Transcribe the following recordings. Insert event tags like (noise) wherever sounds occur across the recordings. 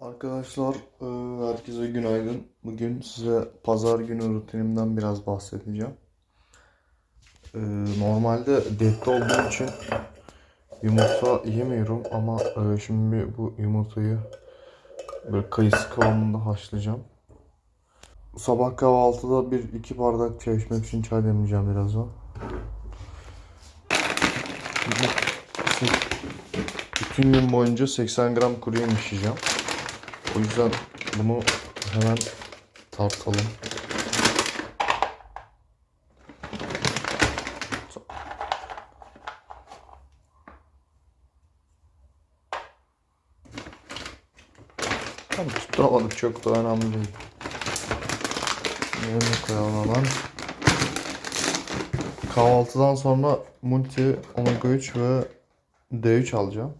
Arkadaşlar, e, herkese günaydın. Bugün size pazar günü rutinimden biraz bahsedeceğim. E, Normalde diyette olduğum için yumurta yemiyorum ama e, şimdi bu yumurtayı böyle kayısı kıvamında haşlayacağım. Sabah kahvaltıda bir iki bardak çay içmek için çay demleyeceğim birazdan. Bütün gün boyunca 80 gram kuru yemiş yiyeceğim. O yüzden bunu hemen tartalım. Tamam tutturamadık çok da önemli değil. Yerine koyalım hemen. Kahvaltıdan sonra multi omega 3 ve D3 alacağım.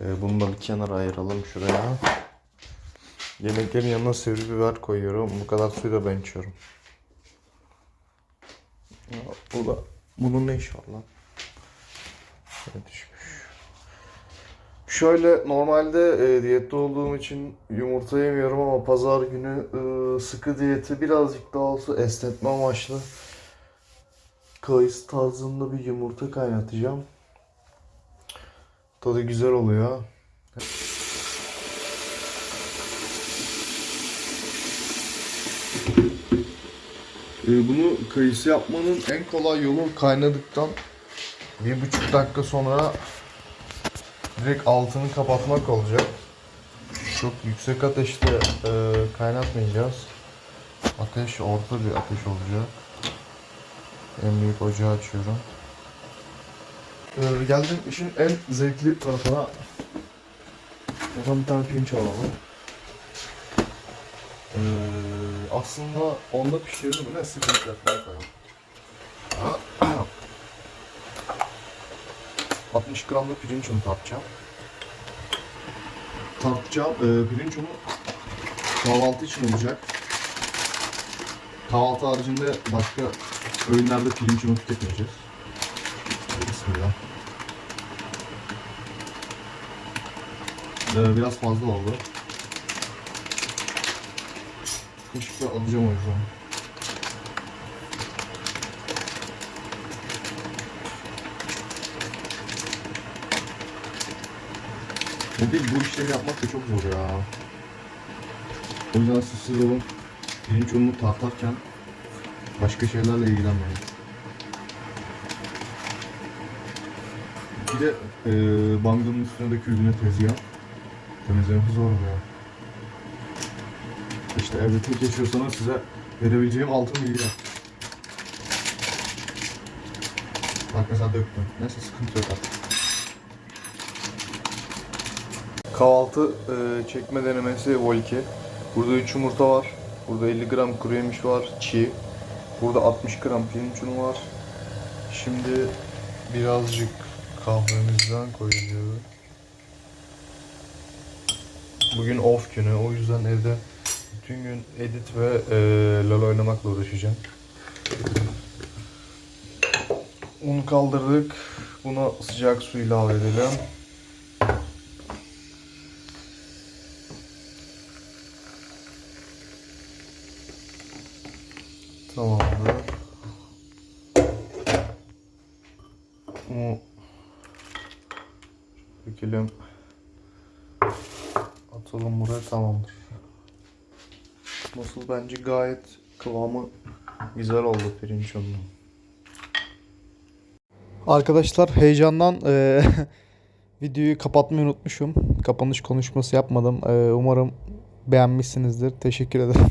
Ee, bunu da bir kenara ayıralım şuraya. Yemeklerin yanına sivri biber koyuyorum. Bu kadar suyu da ben içiyorum. Bu da bunun ne lan? Şöyle düşmüş. Şöyle normalde e, diyette olduğum için yumurta yemiyorum ama pazar günü e, sıkı diyeti birazcık daha olsa esnetme amaçlı kayısı tarzında bir yumurta kaynatacağım. Tadı güzel oluyor. Ee, bunu kayısı yapmanın en kolay yolu kaynadıktan bir buçuk dakika sonra direkt altını kapatmak olacak. Çok yüksek ateşte e, kaynatmayacağız. Ateş orta bir ateş olacak. En büyük ocağı açıyorum. Ee, geldim işin en zevkli tarafına. Buradan bir tane pirinç alalım. Ee, aslında onda pişirelim mi ne sıkıntı yapmaya koyalım. (clears throat) 60 gramda pirinç unu tartacağım. Tartacağım ee, pirinç unu kahvaltı için olacak. Kahvaltı haricinde başka öğünlerde pirinç unu tüketmeyeceğiz. Bismillah. Ee, biraz fazla oldu. Kaşıkla alacağım o yüzden. Ne değil bu işleri yapmak da çok zor ya. O yüzden siz siz olun. Pirinç ununu tartarken başka şeylerle ilgilenmeyin. Bir de e, banganın üstüne döküldüğüne tezgah. Temizlemesi zor oluyor. İşte evde tek yaşıyorsanız size verebileceğim altın bilgiler. Bak mesela döktüm. Neyse sıkıntı yok artık. Kahvaltı e, çekme denemesi Volki. Burada 3 yumurta var. Burada 50 gram kuru yemiş var çiğ. Burada 60 gram pirinç unu var. Şimdi birazcık kahvemizden koyuyoruz. Bugün off günü o yüzden evde bütün gün edit ve e, LoL oynamakla uğraşacağım. Unu kaldırdık. Buna sıcak su ilave edelim. Tamamdır. Unu dökelim. Atalım buraya tamamdır. Nasıl bence gayet kıvamı güzel oldu pirinç ununun. Arkadaşlar heyecandan eee, (laughs) videoyu kapatmayı unutmuşum. Kapanış konuşması yapmadım. Eee, umarım beğenmişsinizdir. Teşekkür ederim.